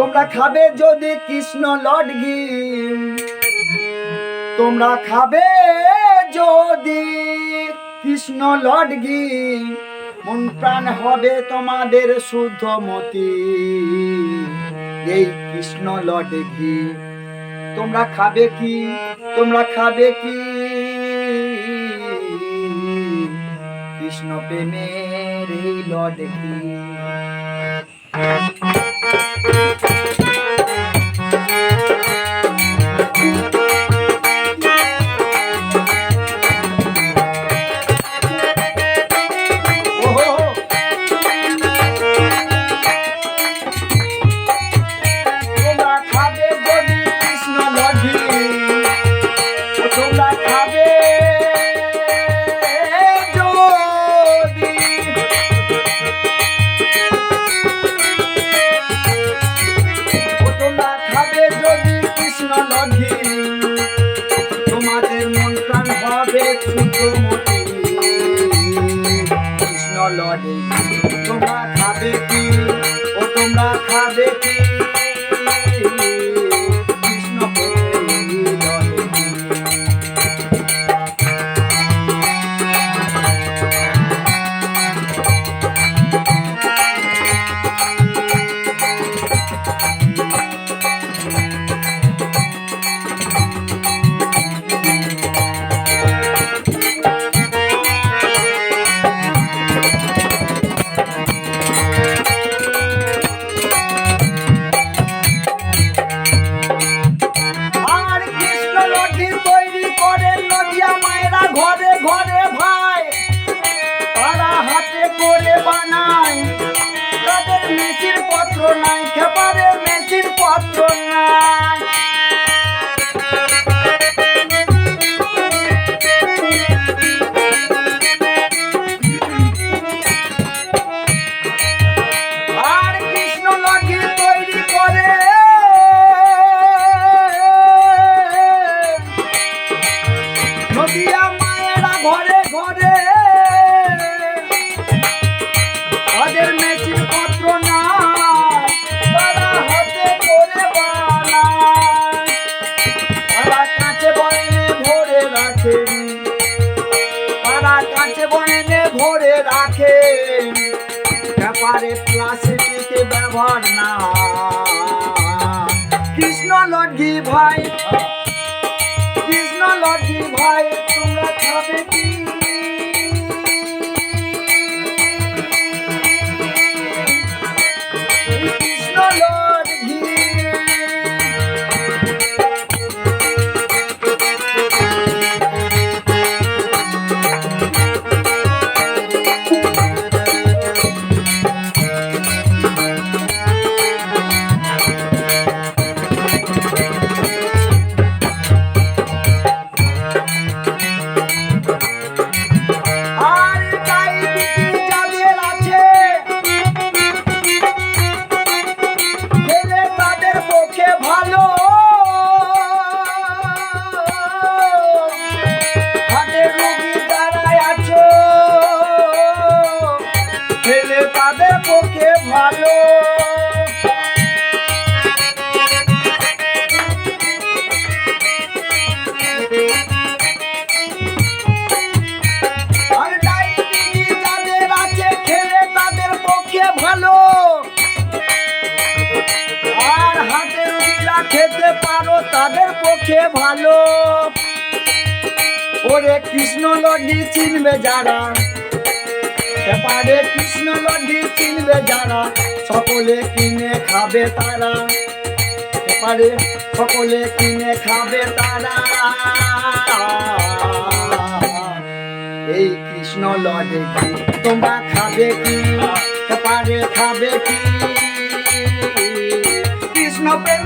তোমরা খাবে যদি কৃষ্ণ লডগি। তোমরা খাবে যদি কৃষ্ণ লডগি। মন প্রাণ হবে তোমাদের শুদ্ধ মতি। এই কৃষ্ণ লডগি। তোমরা খাবে কি? তোমরা খাবে কি? কৃষ্ণ প্রেমের এই লডগি। লডে তোমরা খাবে কি? ও তোমরা খাবে কি? ঘরে ঘরে ভাই তারা হাতে করে বানায় তাদের মেশিন পত্র নাই কাছে বয়নে ভরে রাখে। ব্যাপারে প্লাস্টিকে ব্যবহার না। কৃষ্ণ লড্ডি ভাই, কৃষ্ণ লড্ডি ভাই, তোমরা খাবে কি? আর হাতে রুটিরা খেতে পারো, তাদের পক্ষে ভালো। ওরে কৃষ্ণ লড্ডি চিনবে যারা, এপারে কৃষ্ণ লড্ডি চিনবে যারা, সকলে কিনে খাবে তারা। এপারে সকলে কিনে খাবে তারা। এই কৃষ্ণ লডে কি তোমরা খাবে কি? এপারে খাবে কি? কৃষ্ণ প্রেমে